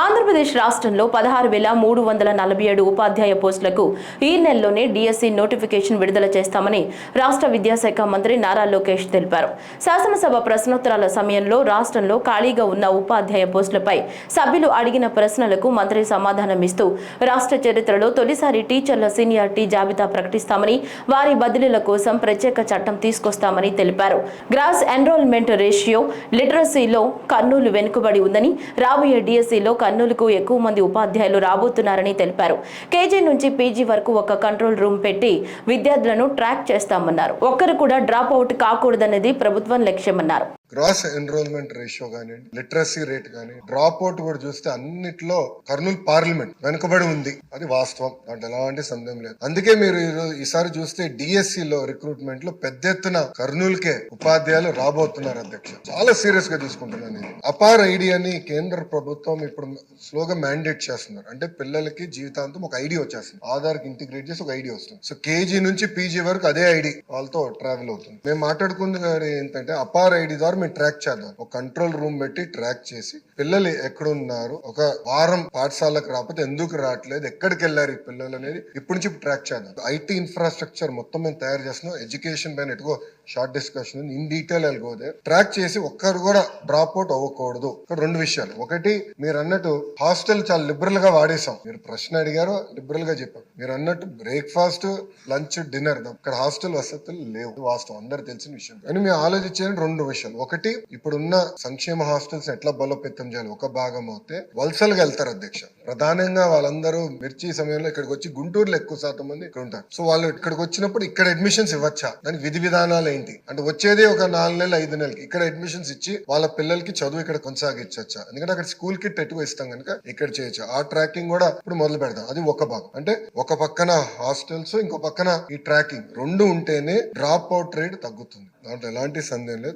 ఆంధ్రప్రదేశ్ రాష్ట్రంలో పదహారు వేల మూడు వందల నలభై ఏడు ఉపాధ్యాయ పోస్టులకు ఈ నెలలోనే డిఎస్సి నోటిఫికేషన్ విడుదల చేస్తామని రాష్ట్ర విద్యాశాఖ మంత్రి నారా లోకేష్ తెలిపారు. శాసనసభ ప్రశ్నోత్తరాల సమయంలో రాష్ట్రంలో ఖాళీగా ఉన్న ఉపాధ్యాయ పోస్టులపై సభ్యులు అడిగిన ప్రశ్నలకు మంత్రి సమాధానమిస్తూ రాష్ట్ర చరిత్రలో తొలిసారి టీచర్ల సీనియారిటీ జాబితా ప్రకటిస్తామని వారి బదిలీల కోసం ప్రత్యేక చట్టం తీసుకొస్తామని తెలిపారు. గ్రాస్ ఎన్రోల్మెంట్ రేషియో లిటరసీలో కర్నూలు వెనుకబడి ఉందని రాబోయే డిఎస్సిలో కర్నూలుకు ఎక్కువ మంది ఉపాధ్యాయులు రాబోతున్నారని తెలిపారు. కేజీ నుంచి పీజీ వరకు ఒక కంట్రోల్ రూమ్ పెట్టి విద్యార్థులను ట్రాక్ చేస్తామన్నారు. ఒక్కరు కూడా డ్రాప్ అవుట్ కాకూడదనేది ప్రభుత్వం లక్ష్యమన్నారు. గ్రాస్ ఎన్రోల్మెంట్ రేషియో కానివ్వండి లిటరసీ రేట్ కానీ డ్రాప్ అవుట్ కూడా చూస్తే అన్నిట్లో కర్నూలు పార్లమెంట్ వెనుకబడి ఉంది. అది వాస్తవం. దాంట్లో ఎలాంటి సందేహం లేదు. అందుకే మీరు ఈసారి చూస్తే డిఎస్సి లో రిక్రూట్మెంట్లో పెద్ద ఎత్తున కర్నూలుకే ఉపాధ్యాయులు రాబోతున్నారు అధ్యక్ష. చాలా సీరియస్గా తీసుకుంటున్నాను ఇది అపార్ ఐడి అని కేంద్ర ప్రభుత్వం ఇప్పుడు స్లోగా మ్యాండేట్ చేస్తున్నారు. అంటే పిల్లలకి జీవితాంతం ఒక ఐడి వచ్చేస్తుంది. ఆధార్కి ఇంటిగ్రేట్ చేసి ఒక ఐడి వస్తుంది. సో కేజీ నుంచి పీజీ వరకు అదే ఐడి వాళ్ళతో ట్రావెల్ అవుతుంది. మేము మాట్లాడుకుంది ఏంటంటే అపార్ ఐడి ద్వారా మేము ట్రాక్ చేద్దాం. ఒక కంట్రోల్ రూమ్ పెట్టి ట్రాక్ చేసి పిల్లలు ఎక్కడున్నారు? ఒక వారం పాఠశాలకు రాకపోతే ఎందుకు రావట్లేదు? ఎక్కడికి వెళ్ళారు ఈ పిల్లలు అనేది ఇప్పటి నుంచి ట్రాక్ చేద్దాం. ఐటీ ఇన్ఫ్రాస్ట్రక్చర్ మొత్తం మేము తయారు చేస్తున్నాం. ఎడ్యుకేషన్ పైన ఎటుకో షార్ట్ డిస్కషన్ ఇన్ డీటెయిల్ వెళ్ళిపోతే ట్రాక్ చేసి ఒక్కరు కూడా డ్రాప్ అవుట్ అవ్వకూడదు. ఇక్కడ రెండు విషయాలు. ఒకటి మీరు అన్నట్టు హాస్టల్ చాలా లిబరల్గా వాడేసాం మీరు ప్రశ్న అడిగారు లిబరల్గా చెప్పాం. మీరు అన్నట్టు బ్రేక్ఫాస్ట్ లంచ్ డిన్నర్ ఇక్కడ హాస్టల్ వసతులు లేవు. వాస్తవం. అందరు తెలిసిన విషయం. కానీ మేము ఆలోచించేది రెండు విషయాలు. ఒకటి ఇప్పుడున్న సంక్షేమ హాస్టల్స్ ఎట్లా బలోపేతం చేయాలి? ఒక భాగం అవుతే వలసలుగా వెళ్తారు అధ్యక్ష. ప్రధానంగా వాళ్ళందరూ మిర్చి సమయంలో ఇక్కడికి వచ్చి గుంటూరులో ఎక్కువ శాతం మంది ఇక్కడ ఉంటారు. సో వాళ్ళు ఇక్కడికి వచ్చినప్పుడు ఇక్కడ అడ్మిషన్స్ ఇవ్వచ్చా? దానికి విధి విధానాలు అయింది. అంటే వచ్చేది ఒక నాలుగు నెలలు ఐదు నెలలకి. ఇక్కడ అడ్మిషన్స్ ఇచ్చి వాళ్ళ పిల్లలకి చదువు ఇక్కడ కొనసాగించచ్చా? ఎందుకంటే అక్కడ స్కూల్ కిట్ ఎక్కువ ఇస్తాం కనుక ఇక్కడ చేయొచ్చు. ఆ ట్రాకింగ్ కూడా ఇప్పుడు మొదలు పెడదాం. అది ఒక భాగం. అంటే ఒక పక్కన హాస్టల్స్ ఇంకో పక్కన ఈ ట్రాకింగ్ రెండు ఉంటేనే డ్రాప్ అవుట్ రేట్ తగ్గుతుంది. దాంట్లో ఎలాంటి సందేహం లేదు.